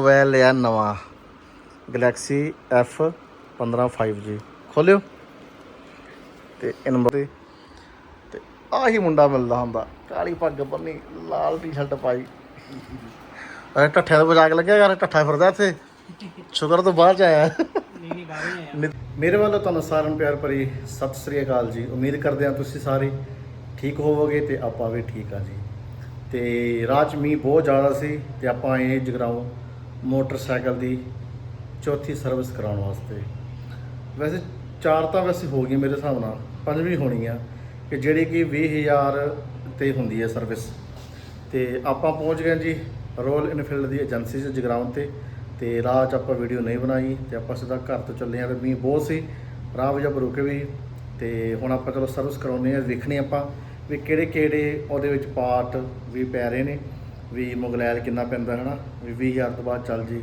Mobile ਲਿਆ ਨਵਾਂ Galaxy F15 5G ਖੋਲਿਓ। ਤੇ ਇਹ ਨੰਬਰ ਤੇ ਤੇ ਆਹੀ ਮੁੰਡਾ ਮਿਲਦਾ ਹੁੰਦਾ। ਕਾਲੀ ਪੱਗ ਬੰਨੀ ਲਾਲ ਟੀ-ਸ਼ਰਟ ਪਾਈ। ਅਰੇ ਟੱਠਿਆਂ ਦਾ ਮਜ਼ਾਕ ਲੱਗਿਆ ਯਾਰ ਟੱਠਾ ਫਿਰਦਾ ਇੱਥੇ। ਸ਼ੁਕਰ ਤੋਂ ਬਾਹਰ ਚ ਆਇਆ। ਨਹੀਂ ਨਹੀਂ ਬਾਹਰ ਹੀ ਆਇਆ। ਮੇਰੇ ਵੱਲੋਂ ਤੁਹਾਨੂੰ ਸਾਰਿਆਂ ਨੂੰ ਪਿਆਰ ਭਰੀ ਸਤਿ ਸ੍ਰੀ ਅਕਾਲ ਜੀ। ਉਮੀਦ ਕਰਦੇ ਹਾਂ ਤੁਸੀਂ ਸਾਰੇ ਠੀਕ ਹੋਵੋਗੇ ਤੇ ਆਪਾਂ ਵੀ ਠੀਕ ਆ ਜੀ। ਤੇ 'ਚ ਮੀਂਹ ਬਹੁਤ ਜ਼ਿਆਦਾ ਸੀ ਤੇ ਆਪਾਂ ਆਏ ਜਗਰਾਉਂ ਮੋਟਰਸਾਈਕਲ ਦੀ ਚੌਥੀ ਸਰਵਿਸ ਕਰਾਉਣ ਵਾਸਤੇ। ਵੈਸੇ ਚਾਰ ਤਾਂ ਵੈਸੇ ਹੋ ਗਈਆਂ ਮੇਰੇ ਹਿਸਾਬ ਨਾਲ, ਪੰਜਵੀਂ ਹੋਣੀ ਆ ਕਿ ਜਿਹੜੀ ਕਿ 20000 ਤੇ ਹੁੰਦੀ ਹੈ ਸਰਵਿਸ। ਤੇ ਆਪਾਂ ਪਹੁੰਚ ਗਏ ਜੀ ਰੋਇਲ ਇਨਫੀਲਡ ਦੀ ਏਜੰਸੀ 'ਚ ਜਗਰਾਉਂ ਤੇ ਤੇ ਰਾਹ 'ਚ ਆਪਾਂ ਵੀਡੀਓ ਨਹੀਂ ਬਣਾਈ, ਤੇ ਆਪਾਂ ਸਿੱਧਾ ਘਰ ਤੋਂ ਚੱਲੇ ਆ ਤੇ ਮੀਂਹ ਬਹੁਤ ਸੀ, ਰਾਹ ਵਿੱਚ ਆਪਾਂ ਰੁਕੇ ਵੀ, ਤੇ ਹੁਣ ਆਪਾਂ ਚਲੋ ਸਰਵਿਸ ਕਰਾਉਨੇ ਆ ਵੇਖਣੇ ਆਪਾਂ ਵੀ ਕਿਹੜੇ ਕਿਹੜੇ ਉਹਦੇ ਵਿੱਚ ਪਾਰਟ ਵੀ ਪੈ ਰਹੇ ਨੇ। ਵੀ ਮੁਗਲੈਲ ਕਿੰਨਾ ਪੈਂਦਾ ਹੈ ਨਾ ਵੀ 20000 ਤੋਂ ਬਾਅਦ ਚੱਲ ਜੀ,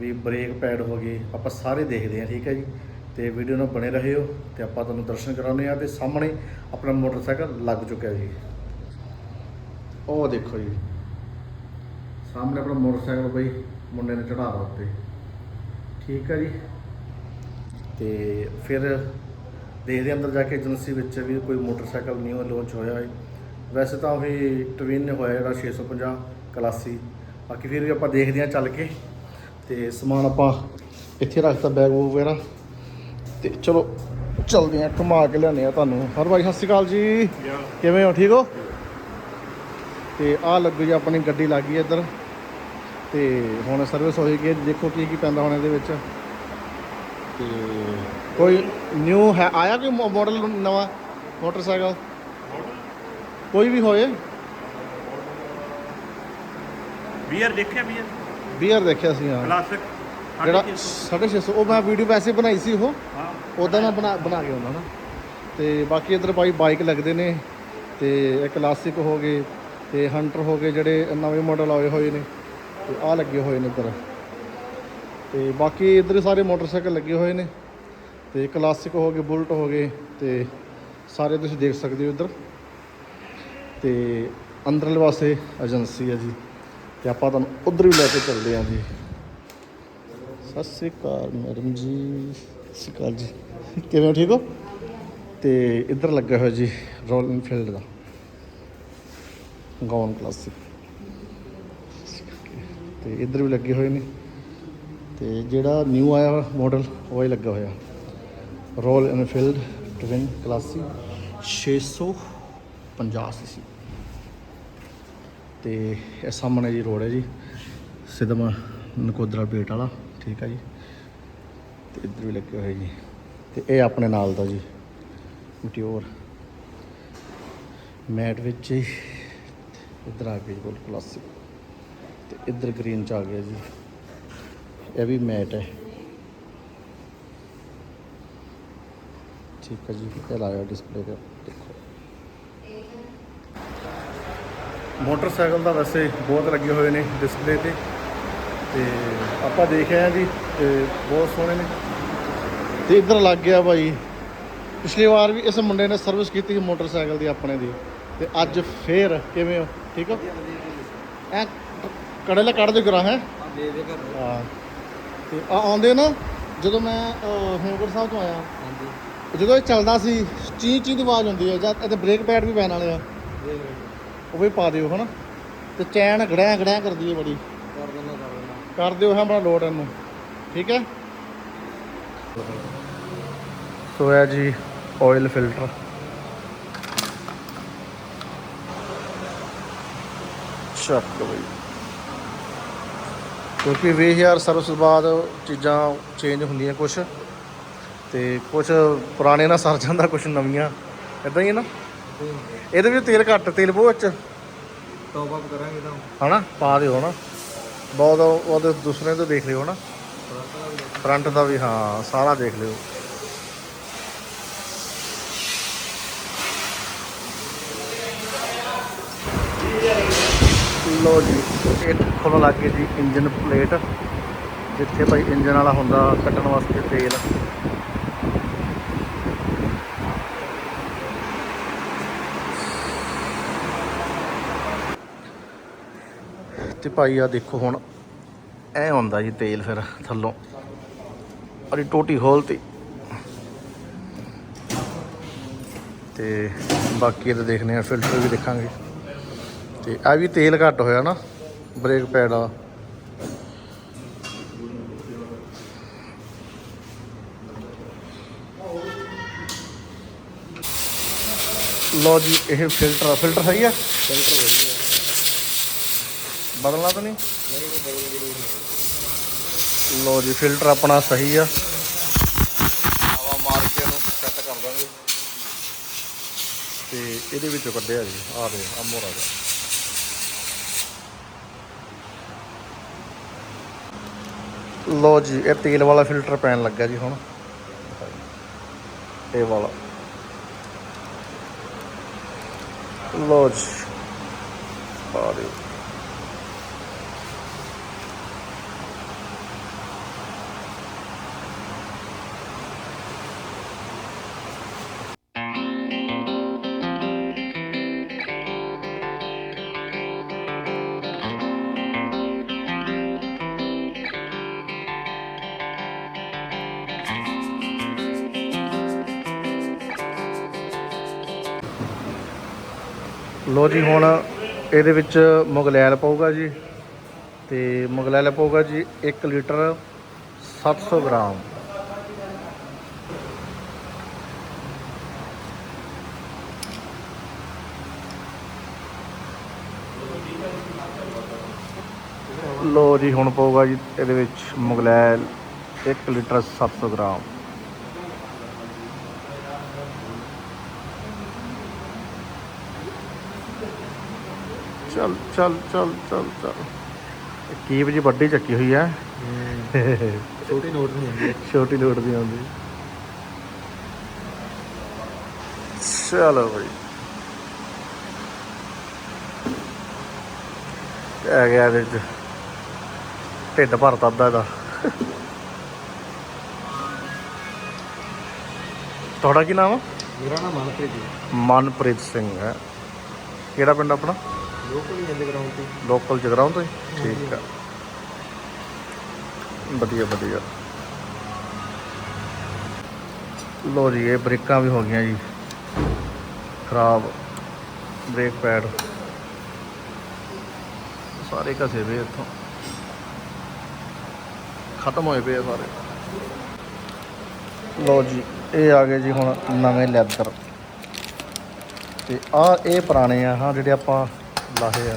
ਵੀ ਬ੍ਰੇਕ ਪੈਡ ਹੋ ਗਏ ਆਪਾਂ ਸਾਰੇ ਦੇਖਦੇ ਹਾਂ, ਠੀਕ ਹੈ ਜੀ। ਤੇ ਵੀਡੀਓ ਨਾਲ ਬਣੇ ਰਹਿਓ ਤੇ ਆਪਾਂ ਤੁਹਾਨੂੰ ਦਰਸ਼ਨ ਕਰਾਉਨੇ ਆ ਤੇ ਸਾਹਮਣੇ ਆਪਣਾ ਮੋਟਰਸਾਈਕਲ ਲੱਗ ਚੁੱਕਿਆ ਜੀ। ਉਹ ਦੇਖੋ ਜੀ, ਸਾਹਮਣੇ ਆਪਣਾ ਮੋਟਰਸਾਈਕਲ ਬਈ, ਮੁੰਡੇ ਨੇ ਚੜਾਵਾ ਉੱਤੇ। ਠੀਕ ਹੈ ਜੀ। ਤੇ ਫਿਰ ਦੇਖਦੇ ਹਾਂ ਅੰਦਰ ਜਾ ਕੇ ਏਜੰਸੀ ਵਿੱਚ ਵੀ ਕੋਈ ਮੋਟਰਸਾਈਕਲ ਨਿਊ ਲਾਂਚ ਹੋਇਆ ਹੈ। ਵੈਸੇ ਤਾਂ ਉਹੀ ਟਵਿਨ ਹੋਇਆ ਜਿਹੜਾ 650 ਕਲਾਸੀ। ਬਾਕੀ ਫਿਰ ਵੀ ਆਪਾਂ ਦੇਖਦੇ ਹਾਂ ਚੱਲ ਕੇ। ਤੇ ਸਮਾਨ ਆਪਾਂ ਇੱਥੇ ਰੱਖਤਾ ਬੈਗ ਵਗੈਰਾ। ਤੇ ਚਲੋ ਚਲਦੇ ਹਾਂ, ਘੁਮਾ ਕੇ ਲਿਆਉਂਦੇ ਆ ਤੁਹਾਨੂੰ। ਹਰ ਭਾਈ, ਸਤਿ ਸ਼੍ਰੀ ਅਕਾਲ ਜੀ। ਕਿਵੇਂ ਹੋ? ਠੀਕ ਹੋ? ਤੇ ਆਹ ਲੱਗੂ ਜੀ ਆਪਣੀ ਗੱਡੀ ਲੱਗ ਗਈ ਇੱਧਰ। ਤੇ ਹੁਣ ਸਰਵਿਸ ਹੋਏਗੀ ਦੇਖੋ ਕੀ ਕੀ ਪੈਂਦਾ ਹੁਣ ਇਹਦੇ ਵਿੱਚ। ਤੇ ਕੋਈ ਨਿਊ ਹੈ, ਆਇਆ ਕੋਈ ਮਾਡਲ ਨਵਾਂ? ਮੋਟਰਸਾਈਕਲ? ਕੋਈ ਵੀ ਹੋਏ। ਬੀਅਰ ਦੇਖਿਆ ਬੀਅਰ ਬੀਅਰ ਦੇਖਿਆ ਸੀ ਹਾਂ। ਕਲਾਸਿਕ ਜਿਹੜਾ 650 ਉਹ ਮੈਂ ਵੀਡੀਓ ਵੈਸੇ ਬਣਾਈ ਸੀ ਉਹ। ਹਾਂ। ਉਦਾਂ ਮੈਂ ਬਣਾ ਬਣਾ ਕੇ ਆਉਂਦਾ ਨਾ। ਤੇ ਬਾਕੀ ਇਧਰ ਬਾਈ ਬਾਈਕ ਲੱਗਦੇ ਨੇ ਤੇ ਇਹ ਕਲਾਸਿਕ ਹੋ ਗਏ ਤੇ ਹੰਟਰ ਹੋ ਗਏ ਜਿਹੜੇ ਨਵੇਂ ਮਾਡਲ ਆਏ ਹੋਏ ਨੇ ਤੇ ਆ ਲੱਗੇ ਹੋਏ ਨੇ ਇੱਧਰ। ਤੇ ਬਾਕੀ ਇਧਰ ਸਾਰੇ ਮੋਟਰਸਾਈਕਲ ਲੱਗੇ ਹੋਏ ਨੇ ਤੇ ਕਲਾਸਿਕ ਹੋ ਗਏ ਬੁਲਟ ਹੋ ਗਏ ਤੇ ਸਾਰੇ ਤੁਸੀਂ ਦੇਖ ਸਕਦੇ ਹੋ ਇੱਧਰ। ਤੇ ਅੰਦਰਲੇ ਪਾਸੇ ਏਜੰਸੀ ਹੈ ਜੀ। ਤੇ ਆਪਾਂ ਤੁਹਾਨੂੰ ਉਧਰ ਵੀ ਲੈ ਕੇ ਚੱਲਦੇ ਹਾਂ ਜੀ। ਸਤਿ ਸ੍ਰੀ ਅਕਾਲ ਮੈਡਮ ਜੀ, ਸਤਿ ਸ੍ਰੀ ਅਕਾਲ ਜੀ। ਕਿਵੇਂ ਹੋ, ਠੀਕ ਹੋ? ਤੇ ਇੱਧਰ ਲੱਗਾ ਹੋਇਆ ਜੀ, ਰੋਇਲ ਇਨਫੀਲਡ ਦਾ। ਗਾਉਨ ਕਲਾਸਿਕ। ਤੇ ਇੱਧਰ ਵੀ ਲੱਗੇ ਹੋਏ ਨੇ। ਤੇ ਜਿਹੜਾ ਨਿਊ ਆਇਆ ਮਾਡਲ ਉਹ ਹੀ ਲੱਗਾ ਹੋਇਆ। Royal Enfield twin classic 650 CC ਤੇ ਇਹ ਸਾਹਮਣੇ ਜੀ ਰੋਡ ਹੈ ਜੀ ਸਿੱਧਾ ਨਕੋਦਰਾ ਬੇਟ ਵਾਲਾ, ਠੀਕ ਹੈ ਜੀ। ਤੇ ਇੱਧਰ ਵੀ ਲੱਗੇ ਹੋਏ ਜੀ। ਤੇ ਇਹ ਆਪਣੇ ਨਾਲ ਦਾ ਜੀ, ਮਟਿਓਰ। ਮੈਟ ਵਿੱਚ ਹੀ ਇੱਧਰ ਆ ਗਿਆ ਜੀ, ਬਿਲਕੁਲ ਕਲਾਸਿਕ ਤੇ ਇੱਧਰ ਗ੍ਰੀਨ ਚ ਆ ਗਿਆ ਜੀ। ਇਹ ਵੀ ਮੈਟ ਹੈ। ਠੀਕ ਹੈ ਜੀ, ਇਹ ਲਾਇਆ ਡਿਸਪਲੇ ਤੇ, ਦੇਖੋ। ਮੋਟਰਸਾਈਕਲ ਦਾ ਵੈਸੇ ਬਹੁਤ ਲੱਗੇ ਹੋਏ ਨੇ ਡਿਸਪਲੇ ਤੇ। ਤੇ ਆਪਾਂ ਦੇਖ ਆਏ ਆ ਜੀ ਤੇ ਬਹੁਤ ਸੋਹਣੇ ਨੇ। ਤੇ ਇੱਧਰ ਲੱਗ ਗਿਆ ਭਾਈ। ਪਿਛਲੀ ਵਾਰ ਵੀ ਇਸ ਮੁੰਡੇ ਨੇ ਸਰਵਿਸ ਕੀਤੀ ਸੀ ਮੋਟਰਸਾਈਕਲ ਦੀ ਆਪਣੇ ਦੀ। ਤੇ ਅੱਜ ਫੇਰ ਕਿਵੇਂ ਹੋ? ਠੀਕ ਹੋ? ਐ ਕੜੇਲਾ ਕੱਢ ਦੇ ਕਰਾਂ ਹੈ? ਦੇ ਦੇ ਕਰ ਹਾਂ। ਤੇ ਆ ਆਉਂਦੇ ਨਾ ਜਦੋਂ ਮੈਂ ਹੇਮਕੁੰਟ ਸਾਹਿਬ ਤੋਂ ਆਇਆ ਹਾਂਜੀ। ਜਦੋਂ ਇਹ ਚੱਲਦਾ ਸੀ ਚੀ ਚੀ ਦੀ ਆਵਾਜ਼ ਹੁੰਦੀ ਹੈ ਜਦ ਇਹਦੇ ਬ੍ਰੇਕ ਪੈਡ ਵੀ ਪੈਣ ਵਾਲੇ ਆ। ਉਹ ਵੀ ਪਾ ਦਿਓ ਹਨਾ। ਤੇ ਚੈਨ ਗੜਿਆ ਗੜਿਆ ਕਰਦੀ ਹੈ ਬੜੀ। ਕਰ ਦਿਓ ਹਾਂ ਬੜਾ ਲੋਡ ਇਹਨੂੰ। ਠੀਕ ਹੈ? ਸੋ ਹੈ ਜੀ ਆਇਲ ਫਿਲਟਰ ਚੱਕ ਬਈ। ਕਿਉਂਕਿ 20000 ਸਰਵਿਸ ਬਾਅਦ ਚੀਜ਼ਾਂ ਚੇਂਜ ਹੁੰਦੀਆਂ ਕੁਝ ਤੇ ਕੁਝ ਪੁਰਾਣੇ ਨਾਲ ਸਰ ਜਾਂਦਾ ਕੁਝ ਨਵੀਆਂ। ਇਦਾਂ ਹੀ ਹੈ ਨਾ? ਇਹਦੇ ਵਿੱਚ ਤੇਲ ਘੱਟ ਤੇਲ ਬਹੁਤ ਚ ਟੌਪ ਅਪ ਕਰਾਂਗੇ ਤਾਂ। ਹਨਾ? ਪਾ ਦਿਓ ਹਨਾ। ਬਹੁਤ ਉਹਦੇ ਦੂਸਰੇ ਤੋਂ ਦੇਖ ਲਿਓ ਹਨਾ। ਫਰੰਟ ਦਾ ਵੀ ਹਾਂ ਸਾਰਾ ਦੇਖ ਲਿਓ। ਲੋ ਜੀ ਇਹ ਖੋਲਣ ਲੱਗ ਗਏ ਜੀ ਇੰਜਨ ਪਲੇਟ। ਜਿੱਥੇ ਭਾਈ ਇੰਜਨ ਵਾਲਾ ਹੁੰਦਾ ਕੱਢਣ ਵਾਸਤੇ ਤੇਲ। ਤੇ ਭਾਈ ਆ ਦੇਖੋ ਹੁਣ, ਐ ਹੁੰਦਾ ਜੀ ਤੇਲ ਫਿਰ ਥੱਲੋਂ। ਅਰੀ ਟੋਟੀ ਖੋਲਤੀ। ਤੇ ਬਾਕੀ ਇਹਦੇ ਦੇਖਨੇ ਆ ਫਿਲਟਰ ਵੀ ਦੇਖਾਂਗੇ। ਤੇ ਆ ਵੀ ਤੇਲ ਘੱਟ ਹੋਇਆ ਨਾ ਬ੍ਰੇਕ ਪੈਡ ਆ ਲੋ ਜੀ, ਇਹ ਫਿਲਟਰ ਫਿਲਟਰ ਸਹੀ ਆ? ਫਿਲਟਰ ਵਧੀਆ। ਬਦਲਣਾ ਤਾਂ ਨਹੀਂ? ਲੋ ਜੀ ਫਿਲਟਰ ਆਪਣਾ ਸਹੀ ਆ। ਹਵਾ ਮਾਰ ਕੇ ਇਹਨੂੰ ਸੈੱਟ ਕਰ ਦਾਂਗੇ। ਤੇ ਇਹਦੇ ਵਿੱਚੋਂ ਕੱਢਿਆ ਜੀ ਆ ਦੇ ਆ ਮੋਰਾ ਦਾ ਲੋ ਜੀ ਇਹ ਤੇਲ ਵਾਲਾ ਫਿਲਟਰ ਪੈਣ ਲੱਗਾ ਜੀ ਹੁਣ। ਇਹ ਵਾਲਾ। ਲੋ ਜੀ। ਲੋ ਜੀ, ਹੁਣ ਇਹਦੇ ਵਿੱਚ ਮੁਗਲੈਲ ਪਊਗਾ ਜੀ। ਤੇ ਮੁਗਲੈਲ ਪਊਗਾ ਜੀ 1 ਲੀਟਰ 700 ਗ੍ਰਾਮ। ਲੋ ਜੀ, ਹੁਣ ਪਊਗਾ ਜੀ ਇਹਦੇ ਵਿੱਚ ਮੁਗਲੈਲ 1 ਲੀਟਰ 700 ਗ੍ਰਾਮ। ਚੱਲ ਚੱਲ ਚੱਲ ਚੱਲ ਚੱਲ। ਕੀਪ ਜੀ ਵੱਡੀ ਚੱਕੀ ਹੋਈ ਹੈ। ਛੋਟੀ ਨੋਟ ਨਹੀਂ ਹੁੰਦੀ ਛੋਟੀ ਲੋਡ ਦੀ ਆਉਂਦੀ। ਚਲੋ ਬਈ। ਆ ਗਿਆ ਇਹਦੇ ਚ। ਢਿੱਡ ਭਰਤਾ ਅੱਧਾ ਇਹਦਾ। ਤੁਹਾਡਾ ਕੀ ਨਾਮ ਆ? ਮੇਰਾ ਨਾਮ ਮਨਪ੍ਰੀਤ ਜੀ। ਮਨਪ੍ਰੀਤ ਸਿੰਘ ਹੈ। ਕਿਹੜਾ ਪਿੰਡ ਆਪਣਾ? ਲੋਕਲ ਹੀ ਜਾਂਦੇ ਗਰਾਊਂਡ ਤੇ? ਲੋਕਲ ਜਗਰਾਉਂ ਤੋਂ ਹੀ? ਠੀਕ ਆ। ਵਧੀਆ ਵਧੀਆ। ਲੋ ਜੀ ਇਹ ਬ੍ਰੇਕਾਂ ਵੀ ਹੋ ਗਈਆਂ ਜੀ। ਖਰਾਬ ਬ੍ਰੇਕ ਪੈਡ। ਸਾਰੇ ਘਸੇ ਵੇ ਇੱਥੋਂ। ਖਤਮ ਹੋਏ ਪਏ ਆ ਸਾਰੇ। ਲੋ ਜੀ ਇਹ ਆ ਗਏ ਜੀ ਹੁਣ ਨਵੇਂ ਲੈਦਰ। ਤੇ ਆ ਇਹ ਪੁਰਾਣੇ ਆ ਹਾਂ ਜਿਹੜੇ ਆਪਾਂ ਲਾਹੇ ਆ।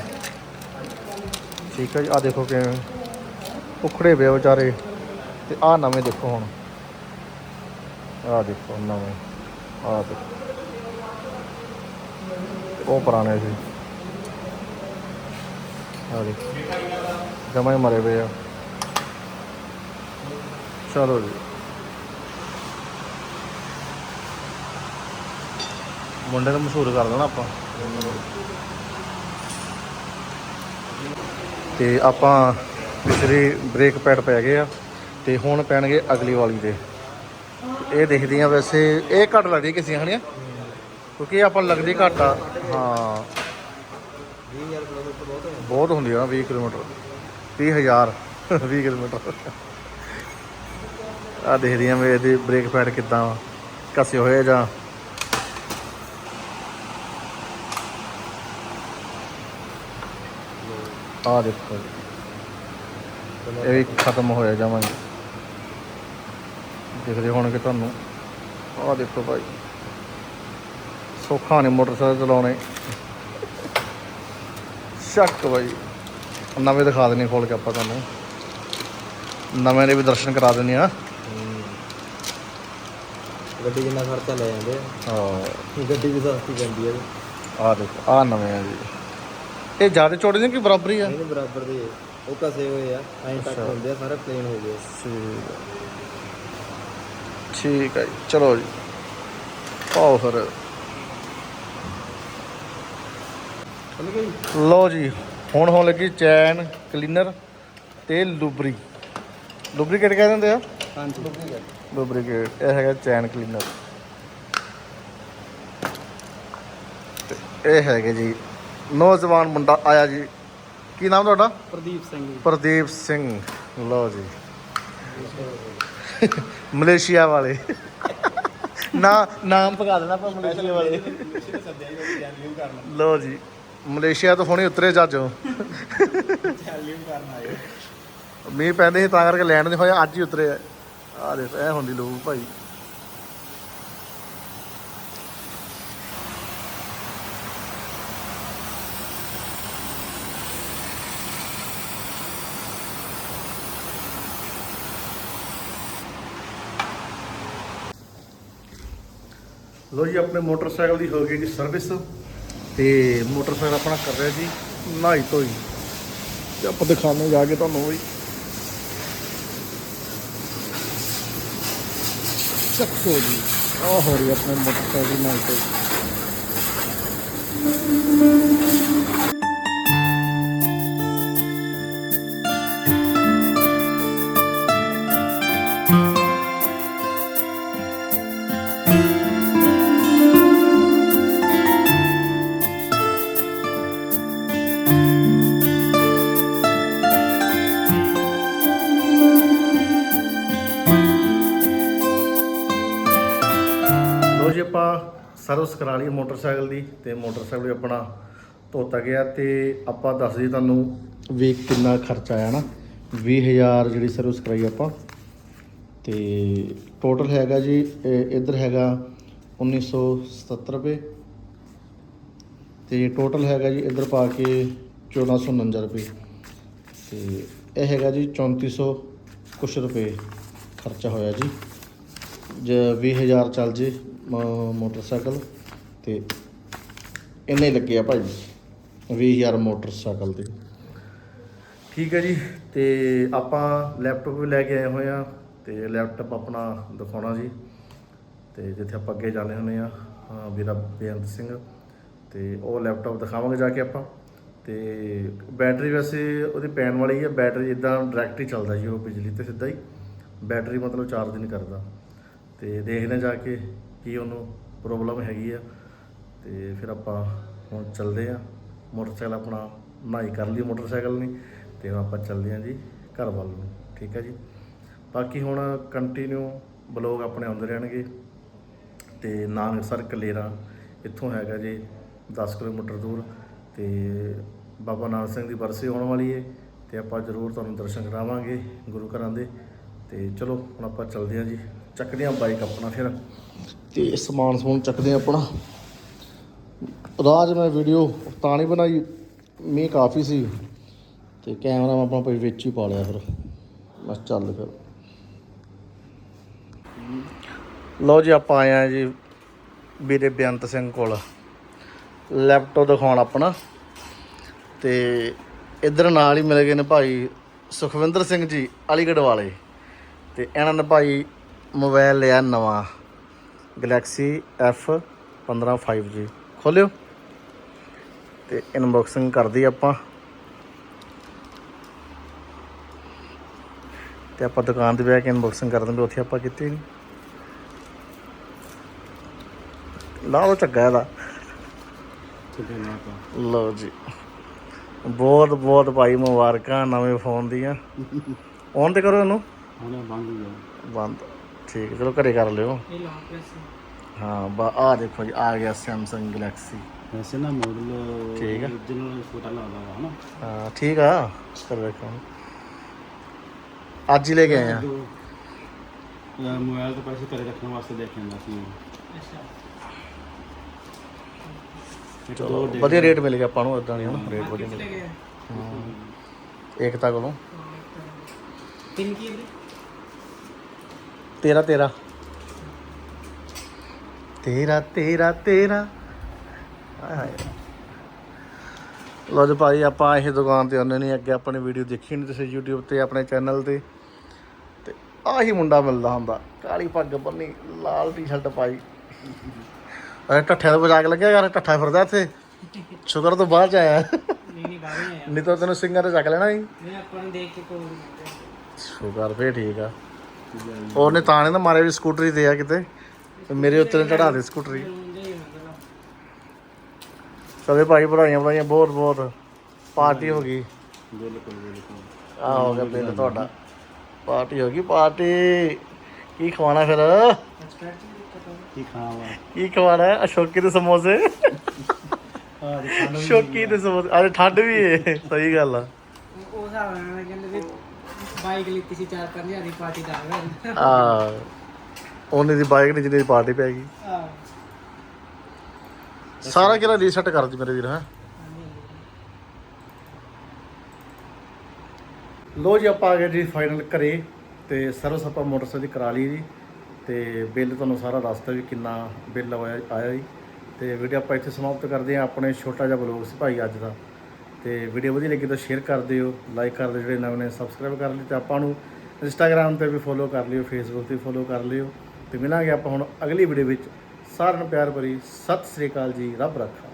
ਠੀਕ ਹੈ ਜੀ ਆ ਦੇਖੋ ਕਿਵੇਂ ਉਖੜੇ ਪਏ ਵਿਚਾਰੇ। ਤੇ ਆ ਨਵੇਂ ਦੇਖੋ ਹੁਣ। ਆ ਦੇਖੋ ਨਵੇਂ। ਆ ਦੇਖੋ। ਉਹ ਪੁਰਾਣੇ ਸੀ। ਆ ਦੇਖੋ। ਜਮਾ ਹੀ ਮਰੇ ਪਏ ਆ। ਚਲੋ ਜੀ। ਮੁੰਡੇ ਨੂੰ ਮਸ਼ਹੂਰ ਕਰ ਦੇਣਾ ਆਪਾਂ। ਤੇ ਆਪਾਂ ਪਿਛਲੇ ਬ੍ਰੇਕ ਪੈਡ ਪੈ ਗਏ ਆ ਤੇ ਹੁਣ ਪੈਣਗੇ ਅਗਲੀ ਵਾਲੀ ਦੇ। ਇਹ ਦੇਖਦੇ ਆ ਵੈਸੇ, ਇਹ ਘੱਟ ਲੱਗਦੀ ਕਿਸੇ ਹਣਿਆ ਕਿਉਂਕਿ ਇਹ ਆਪਾਂ ਲੱਗਦੀ ਘੱਟ ਆ। ਹਾਂ। 20000 ਕਿਲੋਮੀਟਰ ਬਹੁਤ ਬਹੁਤ ਹੁੰਦੀ ਆ 20 ਕਿਲੋਮੀਟਰ। 30000 20 ਕਿਲੋਮੀਟਰ। ਆ ਦੇਖਦੇ ਆ ਵੀ ਇਹਦੇ ਬ੍ਰੇਕ ਪੈਡ ਕਿੱਦਾਂ ਕਸੇ ਹੋਏ ਜਾਂ ਆ ਦੇਖੋ ਜੀ। ਇਹ ਵੀ ਖਤਮ ਹੋਇਆ ਜਾਵਾਂਗੇ ਦੇਖਦੇ ਹੋਣਗੇ ਤੁਹਾਨੂੰ। ਆਹ ਦੇਖੋ ਭਾਈ। ਸੌਖਾ ਨੇ ਮੋਟਰਸਾਈਕਲ ਚਲਾਉਣੇ। ਸ਼ੱਕ ਭਾਈ। ਨਵੇਂ ਦਿਖਾ ਦਿੰਨੇ ਖੋਲ ਕੇ ਆਪਾਂ ਤੁਹਾਨੂੰ। ਨਵੇਂ ਦੇ ਵੀ ਦਰਸ਼ਨ ਕਰਾ ਦਿੰਨੇ ਆ ਗੱਡੀ ਜਿੰਨਾ ਖਰਚਾ ਲੈ ਜਾਂਦੇ ਆ। ਹਾਂ। ਗੱਡੀ ਵੀ ਸਸਤੀ ਪੈਂਦੀ ਹੈ ਆ ਦੇਖੋ ਆ ਨਵੇਂ ਆ ਜੀ। ਇਹ ਜ਼ਿਆਦਾ ਚੌੜੇ ਨੇ ਕਿ ਬਰਾਬਰ ਹੀ ਆ? ਇਹਦੇ ਬਰਾਬਰ ਦੇ। ਉਹ ਕਸੇ ਹੋਏ ਆ। ਐਂ ਤੱਕ। ਹੁੰਦੇ ਆ ਸਾਰੇ ਪਲੇਨ ਹੋ ਗਏ ਠੀਕ ਆ। ਠੀਕ ਜੀ ਚਲੋ ਜੀ। ਪਾਓ ਫਿਰ। ਲਓ ਜੀ ਹੁਣ ਹੋਣ ਲੱਗੀ ਚੈਨ ਕਲੀਨਰ ਤੇ ਲੂਬਰੀ। ਲੂਬਰੀਕੇਟ ਕਹਿ ਦਿੰਦੇ ਆ? ਹਾਂਜੀ। ਲੂਬਰੀਕੇਟ ਇਹ ਹੈਗਾ ਚੈਨ ਕਲੀਨਰ। ਤੇ ਇਹ ਹੈਗੇ ਜੀ ਨੌਜਵਾਨ ਮੁੰਡਾ ਆਇਆ ਜੀ। ਕੀ ਨਾਮ ਤੁਹਾਡਾ? ਪ੍ਰਦੀਪ ਸਿੰਘ ਪ੍ਰਦੀਪ ਸਿੰਘ। ਲਓ ਜੀ। ਮਲੇਸ਼ੀਆ ਵਾਲੇ। ਨਾ ਨਾਮ ਪਕਾ ਦੇਣਾ ਆਪਾਂ ਮਲੇਸ਼ੀਆ ਵਾਲੇ। ਲਓ ਜੀ। ਮਲੇਸ਼ੀਆ ਤੋਂ ਹੁਣੇ ਉਤਰੇ ਜੱਜੋ ਮੀਂਹ ਪੈਂਦੇ ਸੀ ਤਾਂ ਕਰਕੇ ਲੈਂਡ ਨਹੀਂ ਹੋਇਆ ਅੱਜ ਹੀ ਉਤਰੇ ਆ। ਦੇਖ ਇਹ ਹੁੰਦੀ ਲੋਕ ਭਾਈ। ਲੋ ਜੀ, ਆਪਣੇ ਮੋਟਰਸਾਈਕਲ ਦੀ ਹੋ ਗਈ ਜੀ ਸਰਵਿਸ ਤੇ ਮੋਟਰਸਾਈਕਲ ਆਪਣਾ ਕਰ ਰਿਹਾ ਜੀ, ਨਹਾਈ ਧੋਈ। ਤੇ ਆਪਾਂ ਦਿਖਾਣੇ ਜਾ ਕੇ ਤੁਹਾਨੂੰ ਵੀ। ਚੱਕੋ ਜੀ, ਆਹ ਹੋ ਰਹੀ ਆਪਣੇ ਮੋਟਰਸਾਈਕਲ ਦੀ ਨਹਾਈ ਧੋਈ। ਸਰਵਿਸ ਕਰਾ ਲਈ ਮੋਟਰਸਾਈਕਲ ਦੀ ਤੇ ਮੋਟਰਸਾਈਕਲ ਵੀ ਆਪਣਾ ਧੋਤਾ ਗਿਆ ਤੇ ਆਪਾਂ ਦੱਸ ਦਈਏ ਤੁਹਾਨੂੰ ਵੀ ਕਿੰਨਾ ਖਰਚਾ ਆਇਆ ਨਾ 20000 ਜਿਹੜੀ ਸਰਵਿਸ ਕਰਾਈ ਆਪਾਂ। ਤੇ ਟੋਟਲ ਹੈਗਾ ਜੀ, ਇਹ ਇੱਧਰ ਹੈਗਾ 1977 ਰੁਪਏ। ਤੇ ਟੋਟਲ ਹੈਗਾ ਜੀ ਇੱਧਰ ਪਾ ਕੇ 1449 ਰੁਪਏ। ਤੇ ਇਹ ਹੈਗਾ ਜੀ 3400 ਕੁਛ ਰੁਪਏ ਖਰਚਾ ਹੋਇਆ ਜੀ। ਜ 20000 ਚੱਲ ਜੇ ਮੋਟਰਸਾਈਕਲ ਤੇ ਇੰਨੇ ਹੀ ਲੱਗੇ ਆ ਭਾਈ 20000 ਮੋਟਰਸਾਈਕਲ ਦੇ। ਠੀਕ ਹੈ ਜੀ, ਤੇ ਆਪਾਂ ਲੈਪਟਾਪ ਵੀ ਲੈ ਕੇ ਆਏ ਹੋਏ ਆ, ਤੇ ਲੈਪਟਾਪ ਆਪਣਾ ਦਿਖਾਉਣਾ ਜੀ। ਤੇ ਜਿੱਥੇ ਆਪਾਂ ਅੱਗੇ ਜਾਂਦੇ ਹੁੰਦੇ ਆ ਵੀਰਾ ਬੇਅੰਤ ਸਿੰਘ। ਤੇ ਉਹ ਲੈਪਟਾਪ ਦਿਖਾਵਾਂਗੇ ਜਾ ਕੇ ਆਪਾਂ। ਤੇ ਬੈਟਰੀ ਵੈਸੇ ਉਹਦੀ ਪੈਣ ਵਾਲੀ ਹੈ ਬੈਟਰੀ ਇਦਾਂ ਡਾਇਰੈਕਟ ਹੀ ਚੱਲਦਾ ਜੀ ਉਹ ਬਿਜਲੀ ਤੇ ਸਿੱਧਾ ਹੀ। ਬੈਟਰੀ ਮਤਲਬ ਚਾਰਜ ਨਹੀਂ ਕਰਦਾ। ਤੇ ਦੇਖਦੇ ਹਾਂ ਜਾ ਕੇ ਕੀ ਉਹਨੂੰ ਪ੍ਰੋਬਲਮ ਹੈਗੀ ਆ। ਤੇ ਫਿਰ ਆਪਾਂ ਹੁਣ ਚੱਲਦੇ ਆ। ਮੋਟਰਸਾਈਕਲ ਆਪਣਾ ਨਹਾਈ ਕਰ ਲਈ ਮੋਟਰਸਾਈਕਲ ਨਹੀਂ ਤੇ ਹੁਣ ਆਪਾਂ ਚੱਲਦੇ ਆ ਜੀ ਘਰ ਵੱਲ ਨੂੰ। ਠੀਕ ਹੈ ਜੀ? ਬਾਕੀ ਹੁਣ ਕੰਟੀਨਿਊ ਬਲੌਗ ਆਪਣੇ ਆਉਂਦੇ ਰਹਿਣਗੇ। ਤੇ ਨਾਨਕਸਰ ਕਲੇਰਾ ਇੱਥੋਂ ਹੈਗਾ ਜੀ 10 ਕਿਲੋਮੀਟਰ ਦੂਰ। ਤੇ ਬਾਬਾ ਨਾਨਕ ਸਿੰਘ ਦੀ ਬਰਸੀ ਆਉਣ ਵਾਲੀ ਹੈ ਤੇ ਆਪਾਂ ਜ਼ਰੂਰ ਤੁਹਾਨੂੰ ਦਰਸ਼ਨ ਕਰਾਵਾਂਗੇ ਗੁਰੂ ਘਰਾਂ ਦੇ। ਤੇ ਚਲੋ ਹੁਣ ਆਪਾਂ ਚੱਲਦੇ ਹਾਂ ਜੀ। ਚੱਕਦੇ ਹਾਂ ਬਾਈਕ ਆਪਣਾ ਫਿਰ। ਤੇ ਸਮਾਨ ਸਮੂਨ ਚੱਕਦੇ ਹਾਂ ਆਪਣਾ। ਰਾਜ ਮੈਂ ਵੀਡੀਓ ਤਾਂ ਨਹੀਂ ਬਣਾਈ, ਮੀਂਹ ਕਾਫੀ ਸੀ। ਤੇ ਕੈਮਰਾ ਮੈਂ ਆਪਣਾ ਭਾਈ ਵਿੱਚ ਹੀ ਪਾ ਲਿਆ ਫਿਰ। ਬਸ ਚੱਲ ਫਿਰ। ਲਓ ਜੀ, ਆਪਾਂ ਆਏ ਆ ਜੀ ਵੀਰੇ ਬੇਅੰਤ ਸਿੰਘ ਕੋਲ। ਲੈਪਟਾਪ ਦਿਖਾਉਣ ਆਪਣਾ। ਤੇ ਇਧਰ ਨਾਲ ਹੀ ਮਿਲ ਗਏ ਨੇ ਭਾਈ ਸੁਖਵਿੰਦਰ ਸਿੰਘ ਜੀ, ਅਲੀਗੜ੍ਹ ਵਾਲੇ। ਤੇ ਇਹਨਾਂ ਨੇ ਭਾਈ ਮੋਬਾਈਲ ਲਿਆ ਨਵਾਂ ਗੈਲੈਕਸੀ F15 5G ਖੋਲਿਓ। ਤੇ ਇਨਬਾਕਸਿੰਗ ਕਰਦੀ ਆਪਾਂ। ਤੇ ਆਪਾਂ ਦੁਕਾਨ ਤੇ ਬਹਿ ਕੇ ਇਨਬਾਕਸਿੰਗ ਕਰ ਦਿੰਦੇ ਉੱਥੇ ਆਪਾਂ ਕੀਤੀ ਨਹੀਂ ਲਓ ਚੱਗਾ ਇਹਦਾ। ਲਓ ਜੀ। ਬਹੁਤ ਬਹੁਤ ਭਾਈ ਮੁਬਾਰਕਾਂ ਨਵੇਂ ਫੋਨ ਦੀਆਂ। ਔਨ ਤੇ ਕਰੋ ਇਹਨੂੰ। ਹੁਣੇ ਬੰਦ ਹੋ ਗਿਆ ਬੰਦ। ਠੀਕ ਹੈ, ਚਲੋ ਘਰੇ ਕਰ ਲਿਓ। ਹਾਂ ਬਾ ਆ ਦੇਖੋ ਜੀ ਆ ਗਿਆ Samsung Galaxy ਵੈਸੇ ਨਾ ਮਾਡਲ ਠੀਕ ਆ। original ਛੋਟਾ ਲੱਗਦਾ ਵਾ ਹਨਾ? ਹਾਂ ਠੀਕ ਆ। ਕਰ ਦੇਖੋ ਅੱਜ ਹੀ ਲੈ ਕੇ ਆਏ ਆ। ਜੋ ਅਹ ਮੋਬਾਈਲ ਤੋਂ ਪੈਸੇ ਘਰੇ ਰੱਖਣ ਵਾਸਤੇ ਲੈ ਕੇ ਸੀ। ਇੱਕ ਚਲੋ ਦੋ ਡੇਢ- ਵਧੀਆ ਰੇਟ ਮਿਲ ਗਿਆ ਆਪਾਂ ਨੂੰ ਇਦਾਂ ਨਹੀਂ ਹਨਾ? ਰੇਟ ਵਧੀਆ ਮਿਲ ਗਿਆ। ਹਾਂ। ਏਕਤਾ ਕੋਲੋਂ। ਤਿੰਨ ਕੀ ਵੀਰੇ? ਤੇਰਾ ਤੇਰਾ। ਤੇਰਾ ਤੇਰਾ ਤੇਰਾ। ਹਾਏ ਹਾਏ। ਲੋ ਜੀ ਭਾਈ ਆਪਾਂ ਇਹ ਦੁਕਾਨ ਤੇ ਆਉਂਦੇ ਨਹੀਂ ਅੱਗੇ ਆਪਣੀ ਵੀਡੀਓ ਦੇਖੀ ਨਹੀਂ ਤੁਸੀਂ YouTube ਤੇ ਆਪਣੇ ਚੈਨਲ ਤੇ। ਤੇ ਆਹੀ ਮੁੰਡਾ ਮਿਲਦਾ ਹੁੰਦਾ ਕਾਲੀ ਪੱਗ ਬੰਨੀ ਲਾਲ ਟੀ-ਸ਼ਰਟ ਪਾਈ। ਅਰੇ ਟੱਠਿਆਂ ਤੋਂ ਬਚਾ ਕੇ ਲੱਗਿਆ ਯਾਰ ਟੱਠਾ ਫਿਰਦਾ ਇੱਥੇ। ਸ਼ੁਕਰ ਤੋਂ ਬਾਅਦ ਚ ਆਇਆ। ਨਹੀਂ ਨਹੀਂ ਬਾਹਰ ਨਹੀਂ ਆਇਆ। ਨਹੀਂ ਤਾਂ ਤੈਨੂੰ ਸਿੰਘਾਂ ਤੇ ਚੱਕ ਲੈਣਾ ਸੀ। ਨਹੀਂ ਆਪਾਂ ਨੂੰ ਦੇਖ ਕੇ ਕੋਈ ਸ਼ੁਕਰ ਫੇ ਠੀਕ ਆ। ਉਹਨੇ ਤਾਣੇ ਨਾ ਮਾਰੇ ਵੀ ਸਕੂਟਰੀ ਤੇ ਆ ਕਿਤੇ। ਮੇਰੇ ਉੱਤੇ ਚੜਾ ਦੇ ਸਕੂਟਰੀ। ਸਵੇ ਭਾਈ ਭਰਾਈਆਂ ਭਰਾਈਆਂ ਬਹੁਤ ਬਹੁਤ ਪਾਰਟੀ ਹੋ ਗਈ। ਬਿਲਕੁਲ ਬਿਲਕੁਲ। ਆ ਹੋ ਗਿਆ ਪਾਰਟੀ ਹੋ ਗਈ ਪਾਰਟੀ। ਕੀ ਖਵਾਣਾ ਫਿਰ? ਕੀ ਖਾਣਾ? ਕੀ ਖਵਾਣਾ ਅਸ਼ੋਕੀ ਦੇ ਸਮੋਸੇ। ਸ਼ੋਕੀ ਦੇ ਸਮੋਸੇ। ਅਰੇ ਠੰਡ ਵੀ ਸਹੀ ਗੱਲ ਆ। ਉਹ ਹਿਸਾਬ ਕਹਿੰਦੇ ਵੀ ਬਾਈਕ ਲਿੱਤੀ ਸੀ 4-5000 ਦੀ ਪਾਰਟੀ ਦਾ ਆ ਆ ਉਹਨੇ ਦੀ ਬਾਈਕ ਨੇ ਜਿਹਦੀ ਦੀ ਪਾਰਟੀ ਪੈ ਗਈ। ਹਾਂ ਸਾਰਾ ਕਿਲਾ ਰੀਸੈਟ ਕਰ ਦੀ ਮੇਰੇ ਵੀਰ ਹੈ? ਲੋ ਜੀ ਆਪਾਂ ਆ ਗਏ ਜੀ ਫਾਈਨਲ ਘਰੇ ਤੇ ਸਰਵਿਸ ਆਪਾਂ ਮੋਟਰਸਾਈਕਲ ਦੀ ਕਰਾ ਲਈ ਜੀ। ਤੇ ਬਿੱਲ ਤੁਹਾਨੂੰ ਸਾਰਾ ਦੱਸਤਾ ਵੀ ਕਿੰਨਾ ਬਿੱਲ ਆਇਆ ਜੀ। ਤੇ ਵੀਡੀਓ ਆਪਾਂ ਇੱਥੇ ਸਮਾਪਤ ਕਰਦੇ ਹਾਂ ਆਪਣੇ ਛੋਟਾ ਜਿਹਾ ਬਲੌਗ ਸੀ ਭਾਈ ਅੱਜ ਦਾ। ਤੇ ਵੀਡੀਓ ਵਧੀਆ ਲੱਗੀ ਤਾਂ ਸ਼ੇਅਰ ਕਰ ਦਿਓ ਲਾਈਕ ਕਰ ਦਿਓ, ਜਿਹੜੇ ਨਵੇਂ ਨੇ ਸਬਸਕ੍ਰਾਈਬ ਕਰ ਲਈ ਤੇ ਆਪਾਂ ਨੂੰ ਇੰਸਟਾਗ੍ਰam ਤੇ ਵੀ ਫੋਲੋ ਕਰ ਲਿਓ ਫੇਸਬੁੱਕ ਤੇ ਫੋਲੋ ਕਰ ਲਿਓ ਤੇ ਮਿਲਾਂਗੇ ਆਪਾਂ ਹੁਣ ਅਗਲੀ ਵੀਡੀਓ ਵਿੱਚ। ਸਾਰਿਆਂ ਨੂੰ ਪਿਆਰ ਭਰੀ, ਸਤਿ ਸ੍ਰੀ ਅਕਾਲ ਜੀ, ਰੱਬ ਰੱਖਾ।